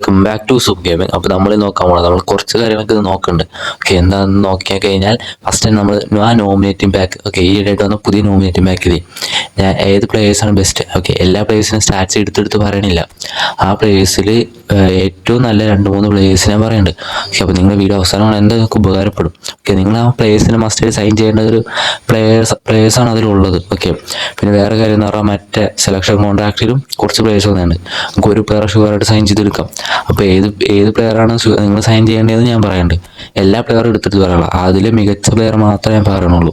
Welcome back to soup gaming അപ്പോൾ നമ്മൾ നോക്കാൻ പോകുന്നത് നമ്മൾ കുറച്ച് കാര്യങ്ങളൊക്കെ ഇത് നോക്കുന്നുണ്ട് ഓക്കെ എന്താണെന്ന് നോക്കിയാൽ കഴിഞ്ഞാൽ ഫസ്റ്റ് നമ്മൾ ആ നോമിനേറ്റിംഗ് പാക്ക് ഓക്കെ ഈ ഇടയായിട്ട് വന്ന പുതിയ നോമിനേറ്റിംഗ് പാക്കിൽ ഞാൻ ഏത് പ്ലേയേഴ്സാണ് ബെസ്റ്റ് ഓക്കെ എല്ലാ പ്ലേയേഴ്സിനും സ്റ്റാറ്റ്സ് എടുത്തെടുത്ത് പറയണില്ല. ആ പ്ലേയേഴ്സിൽ ഏറ്റവും നല്ല രണ്ട് മൂന്ന് പ്ലേയേഴ്സിനെ പറയുന്നുണ്ട് ഓക്കെ അപ്പോൾ നിങ്ങളുടെ വീഡിയോ അവസാനമാണ് എന്താ? നിങ്ങൾക്ക് ഉപകാരപ്പെടും. ഓക്കെ നിങ്ങൾ ആ പ്ലേയേഴ്സിനെ മസ്റ്റ് സൈൻ ചെയ്യേണ്ട ഒരു പ്ലേയേഴ്സ് പ്ലേയേഴ്സാണ് അതിലുള്ളത്. ഓക്കെ പിന്നെ വേറെ കാര്യം എന്ന് പറഞ്ഞാൽ മറ്റേ സെലക്ഷൻ കോൺട്രാക്റ്റിലും കുറച്ച് പ്ലേയേഴ്സ് വന്നിട്ടുണ്ട്. നമുക്ക് ഒരു പ്ലെയർ ഷുവറായിട്ട് സൈൻ ചെയ്തെടുക്കാം. അപ്പോൾ ഏത് ഏത് പ്ലെയറാണ് നിങ്ങൾ സൈൻ ചെയ്യേണ്ടതെന്ന് ഞാൻ പറയുന്നുണ്ട് എല്ലാ പ്ലെയറും എടുത്തിട്ട് പറയണം അതിൽ മികച്ച പ്ലെയർ മാത്രമേ ഞാൻ പറയണുള്ളൂ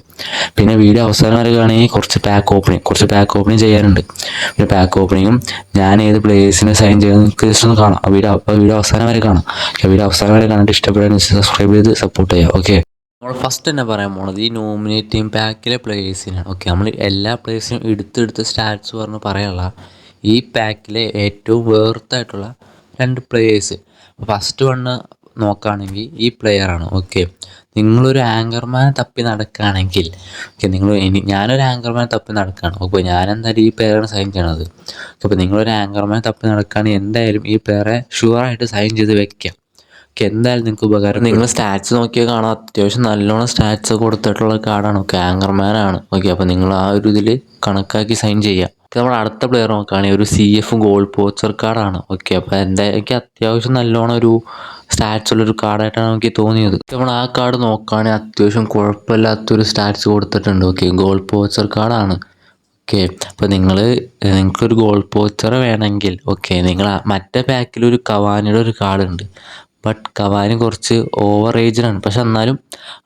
പിന്നെ വീഡിയോ അവസാനം വരെ കുറച്ച് പാക്ക് ഓപ്പണിങ് കുറച്ച് പാക്ക് ഓപ്പണിങ് ചെയ്യാനുണ്ട്. പിന്നെ പാക്ക് ഓപ്പണിങ്ങും ഞാൻ ഏത് പ്ലേയേഴ്സിനെ സൈൻ നിങ്ങൾക്ക് ജസ്റ്റ് ഒന്ന് കാണാം. വീഡിയോ അപ്പോൾ വീഡിയോ അവസാനം വരെ കാണാം. വീഡിയോ അവസാനം വരെ കണ്ടിട്ട് ഇഷ്ടപ്പെടാൻ സബ്സ്ക്രൈബ് ചെയ്ത് സപ്പോർട്ട് ചെയ്യാം ഓക്കെ നമ്മൾ ഫസ്റ്റ് തന്നെ പറയാൻ പോണത് ഈ നോമിനേറ്റിംഗ് പാക്കിലെ പ്ലേയേഴ്സിനാണ് ഓക്കെ നമ്മൾ എല്ലാ പ്ലേയേഴ്സിനും എടുത്തെടുത്ത് സ്റ്റാറ്റ്സ് പറഞ്ഞ് പറയാനുള്ള ഈ പാക്കിലെ ഏറ്റവും വേർത്തായിട്ടുള്ള രണ്ട് പ്ലേയേഴ്സ് ഫസ്റ്റ് വണ്ണ് നോക്കുകയാണെങ്കിൽ ഈ പ്ലെയറാണ് ഓക്കെ നിങ്ങളൊരു ആങ്കർമാനെ തപ്പി നടക്കുകയാണെങ്കിൽ ഓക്കെ നിങ്ങൾ ഇനി ഞാനൊരു ആങ്കർമാനെ തപ്പി നടക്കുകയാണ് അപ്പോൾ ഞാനെന്തായാലും ഈ പ്ലെയറാണ് സൈൻ ചെയ്യണത്. ഓക്കെ അപ്പോൾ നിങ്ങളൊരു ആങ്കർമാനെ തപ്പി നടക്കുകയാണെങ്കിൽ എന്തായാലും ഈ പ്ലെയറെ ഷുവറായിട്ട് സൈൻ ചെയ്ത് വെക്കാം ഓക്കെ എന്തായാലും നിങ്ങൾക്ക് ഉപകാരം നിങ്ങൾ സ്റ്റാറ്റ്സ് നോക്കിയാൽ കാണാം അത്യാവശ്യം നല്ലോണം സ്റ്റാറ്റ്സ് കൊടുത്തിട്ടുള്ള കാർഡാണ് ഓക്കെ ആങ്കർമാനാണ് ഓക്കെ അപ്പോൾ നിങ്ങൾ ആ ഒരു ഇതിൽ കണക്കാക്കി സൈൻ ചെയ്യാം നമ്മൾ അടുത്ത പ്ലെയർ നോക്കുകയാണെങ്കിൽ ഒരു സി എഫ് ഗോൾ പോച്ചർ കാർഡാണ് ഓക്കെ അപ്പോൾ എന്റെ എനിക്ക് അത്യാവശ്യം നല്ലോണം ഒരു സ്റ്റാറ്റ്സ് ഉള്ളൊരു കാർഡായിട്ടാണ് എനിക്ക് തോന്നിയത്. നമ്മൾ ആ കാർഡ് നോക്കുകയാണെങ്കിൽ അത്യാവശ്യം കുഴപ്പമില്ലാത്തൊരു സ്റ്റാറ്റ്സ് കൊടുത്തിട്ടുണ്ട്. ഓക്കെ ഗോൾ പോച്ചർ കാർഡാണ് ഓക്കെ അപ്പോൾ നിങ്ങൾ നിങ്ങൾക്കൊരു ഗോൾ പോച്ചർ വേണമെങ്കിൽ ഓക്കെ നിങ്ങൾ മറ്റേ പാക്കിൽ ഒരു കവാനിയുടെ ഒരു കാർഡ് ഉണ്ട്. ബട്ട് കവാനി കുറച്ച് ഓവർ ഏജ്ഡാണ് പക്ഷെ എന്നാലും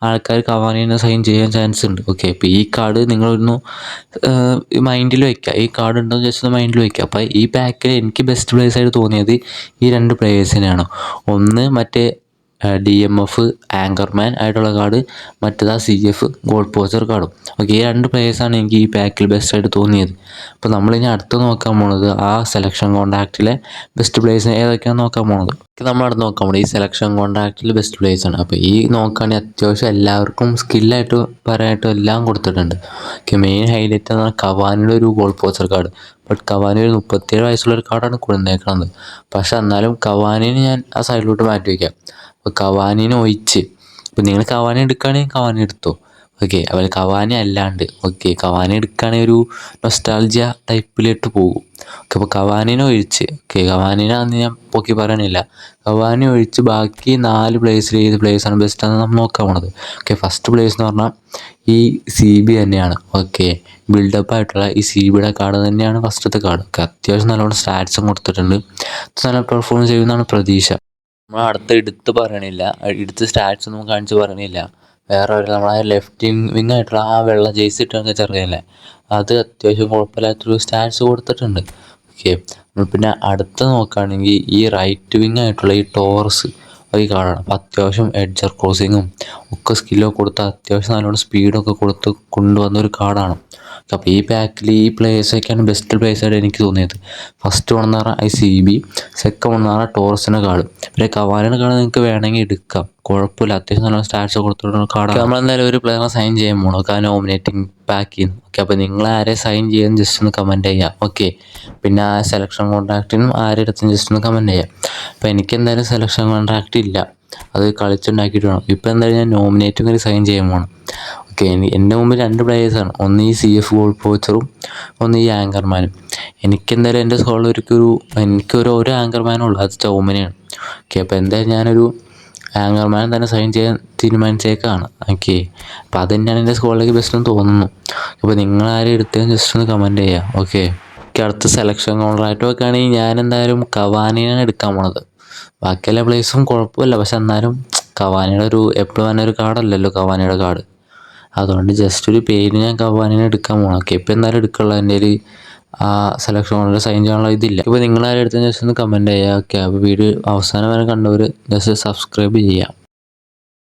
ആൾക്കാർ കവാനിനെ സൈൻ ചെയ്യാൻ ചാൻസ് ഉണ്ട്. ഓക്കെ അപ്പോൾ ഈ കാർഡ് നിങ്ങളൊന്ന് മൈൻഡിൽ വയ്ക്കുക ഈ കാർഡ് ഉണ്ടോ എന്ന് ഒന്ന് മൈൻഡിൽ വയ്ക്കുക അപ്പോൾ ഈ പാക്കിൽ എനിക്ക് ബെസ്റ്റ് പ്ലേസ് ആയിട്ട് തോന്നിയത് ഈ രണ്ട് പ്ലേയേഴ്സിനെയാണ് ഒന്ന് മറ്റേ ഡി എം എഫ് ആങ്കർമാൻ ആയിട്ടുള്ള കാർഡ് മറ്റേതാ സി എഫ് ഗോൾ പോസ്റ്റർ കാർഡും ഓക്കെ ഈ രണ്ട് പ്ലേയേഴ്സാണ് എനിക്ക് ഈ പാക്കിൽ ബെസ്റ്റ് ആയിട്ട് തോന്നിയത്. അപ്പോൾ നമ്മളിനി അടുത്ത് നോക്കാൻ പോണത് ആ സെലക്ഷൻ കോൺട്രാക്റ്റിലെ ബെസ്റ്റ് പ്ലേയേഴ്സ് ഏതൊക്കെയാണ് നോക്കാൻ പോണത്? നമ്മൾ അടുത്ത് നോക്കാൻ പോണത് ഈ സെലക്ഷൻ കോൺട്രാക്റ്റിൽ ബെസ്റ്റ് പ്ലേയേഴ്സ് ആണ്. അപ്പോൾ ഈ നോക്കുകയാണെങ്കിൽ അത്യാവശ്യം എല്ലാവർക്കും സ്കില്ലായിട്ട് പറയായിട്ട് എല്ലാം കൊടുത്തിട്ടുണ്ട്. ഓക്കെ മെയിൻ ഹൈലൈറ്റ് എന്ന് പറഞ്ഞാൽ കവാനിയുടെ ഒരു goal poster card but Cavani ഒരു മുപ്പത്തിയേഴ് വയസ്സുള്ള ഒരു കാർഡാണ് കൊടുത്തേക്കുന്നത് പക്ഷേ എന്നാലും കവാനിനെ ഞാൻ ആ സൈഡിലോട്ട് മാറ്റി വയ്ക്കാം അപ്പോൾ കവാനിനെ ഒഴിച്ച്. അപ്പോൾ നിങ്ങൾ കവാനി എടുക്കുകയാണെങ്കിൽ കവാനി എടുത്തോ? ഓക്കെ അതുപോലെ കവാനി അല്ലാണ്ട്. ഓക്കെ കവാനി എടുക്കുകയാണെങ്കിൽ ഒരു നൊസ്റ്റാൾജിയ ടൈപ്പിലിട്ട് പോകും. ഓക്കെ അപ്പോൾ കവാനിനെ ഒഴിച്ച്. ഓക്കെ കവാനിനെ അന്ന് ഞാൻ പൊക്കി പറയണില്ല കവാനി ഒഴിച്ച് ബാക്കി നാല് പ്ലേസിൽ ഏത് പ്ലേസാണ് ബെസ്റ്റ് എന്ന് നമ്മൾ നോക്കാൻ പോണത്. ഓക്കെ ഫസ്റ്റ് പ്ലേസ് എന്ന് പറഞ്ഞാൽ ഈ സി ബി തന്നെയാണ്. ഓക്കെ ബിൽഡപ്പ് ആയിട്ടുള്ള ഈ സി ബിയുടെ കാർഡ് തന്നെയാണ് ഫസ്റ്റത്തെ കാർഡ് ഓക്കെ അത്യാവശ്യം നല്ലോണം സ്റ്റാറ്റ്സും കൊടുത്തിട്ടുണ്ട്. നല്ല പെർഫോം ചെയ്യുമെന്നാണ് പ്രതീക്ഷ. നമ്മൾ അടുത്ത എടുത്ത് പറയണില്ല. എടുത്ത് സ്റ്റാറ്റ്സ് ഒന്നും കാണിച്ച് പറയണില്ല. വേറെ ഒരു നമ്മളെ ലെഫ്റ്റ് വിങ് ആയിട്ടുള്ള ആ വെള്ള ജേഴ്സി ഇട്ടൊക്കെ ചെറിയല്ലേ അത് അത്യാവശ്യം കുഴപ്പമില്ലാത്തൊരു സ്റ്റാറ്റ്സ് കൊടുത്തിട്ടുണ്ട്. ഓക്കെ പിന്നെ അടുത്ത് നോക്കുകയാണെങ്കിൽ ഈ റൈറ്റ് വിങ് ആയിട്ടുള്ള ഈ ടോറസ് ഈ കാണണം. അപ്പോൾ അത്യാവശ്യം എഡ്ജർ ക്രോസിങ്ങും ഒക്കെ സ്കില്ലൊക്കെ കൊടുത്ത് അത്യാവശ്യം നല്ലോണം സ്പീഡൊക്കെ കൊടുത്ത് കൊണ്ടുവന്ന ഒരു കാർഡാണ് അപ്പോൾ ഈ പാക്കിൽ ഈ പ്ലേയേഴ്സൊക്കെയാണ് ബെസ്റ്റ് പ്ലേയേഴ്സായിട്ട് എനിക്ക് തോന്നിയത്. ഫസ്റ്റ് പറഞ്ഞാൽ ഐ സി ബി സെക്കൻഡ് പറഞ്ഞാൽ ടോറസിന്റെ കാർഡ് പിന്നെ കവാലിന്റെ കാർഡ് നിങ്ങൾക്ക് വേണമെങ്കിൽ എടുക്കാം. കുഴപ്പമില്ല അത്യാവശ്യം നല്ല സ്റ്റാറ്റ്സ് കൊടുത്തിട്ടുള്ള കാർഡാണ് നമ്മൾ എന്തായാലും ഒരു പ്ലെയറെ സൈൻ ചെയ്യാൻ പോകണം ഒക്കെ നോമിനേറ്റിംഗ് പാക്ക് ചെയ്യുന്നു. ഓക്കെ അപ്പോൾ നിങ്ങൾ ആരെ സൈൻ ചെയ്യാൻ ജസ്റ്റ് ഒന്ന് കമന്റ് ചെയ്യാം. ഓക്കെ പിന്നെ ആ സെലക്ഷൻ കോൺട്രാക്റ്റിനും ആരെ എടുത്തും ജസ്റ്റ് ഒന്ന് കമന്റ് ചെയ്യാം. അപ്പോൾ എനിക്ക് എന്തായാലും സെലക്ഷൻ കോൺട്രാക്റ്റ് ഇല്ല. അത് കളിച്ചുണ്ടാക്കിയിട്ട് വേണം. ഇപ്പോൾ എന്തായാലും ഞാൻ നോമിനേറ്റും കൂടി സൈൻ ചെയ്യാൻ പോകണം ഓക്കെ എന്റെ മുമ്പിൽ രണ്ട് പ്ലേയേഴ്സാണ് ഒന്ന് ഈ സി എഫ് ഗോൾ പോച്ചറും ഒന്ന് ഈ ആങ്കർമാനും എനിക്കെന്തായാലും എന്റെ സ്കോളിലൊരിക്കൊരു എനിക്കൊരു ഒരു ആങ്കർമാനുള്ളൂ അത് ചൗമനയാണ് ഓക്കെ അപ്പോൾ എന്തായാലും ഞാനൊരു ആങ്കർമാൻ തന്നെ സൈൻ ചെയ്യാൻ തീരുമാനിച്ചേക്കാണ്. ഓക്കെ അപ്പോൾ അത് തന്നെയാണ് എന്റെ സ്കോളിലേക്ക് ബെസ്റ്റ് എന്ന് തോന്നുന്നു. അപ്പോൾ നിങ്ങൾ നിങ്ങളാരും എടുത്തതെന്ന് ജസ്റ്റ് ഒന്ന് കമന്റ് ചെയ്യാം. ഓക്കെ അടുത്ത സെലക്ഷൻ കോൺട്രാക്റ്റ് ഒക്കെ ആണെങ്കിൽ ഞാൻ എന്തായാലും കവാനിയാണ് എടുക്കാൻ പോണത്. ബാക്കി എല്ലാ പ്ലേസും കുഴപ്പമില്ല. പക്ഷെ എന്നാലും കവാനിയുടെ ഒരു എപ്പോഴും തന്നെ ഒരു കാർഡല്ലല്ലോ കവാനിയുടെ കാർഡ് അതുകൊണ്ട് ജസ്റ്റ് ഒരു പേര് ഞാൻ കവാനിനെ എടുക്കാൻ പോകണം ഓക്കെ ഇപ്പം എന്തായാലും എടുക്കുള്ളൂ. എന്റെ ഒരു ആ സെലക്ഷൻ കൊണ്ട് സൈൻ ചെയ്യാനുള്ള ഇതില്ല. ഇപ്പോൾ നിങ്ങൾ എടുത്ത ജസ്റ്റ് ഒന്ന് കമന്റ് ചെയ്യുക ഓക്കെ അപ്പോൾ വീഡിയോ അവസാനം വരെ കണ്ടവർ ജസ്റ്റ് സബ്സ്ക്രൈബ് ചെയ്യാം.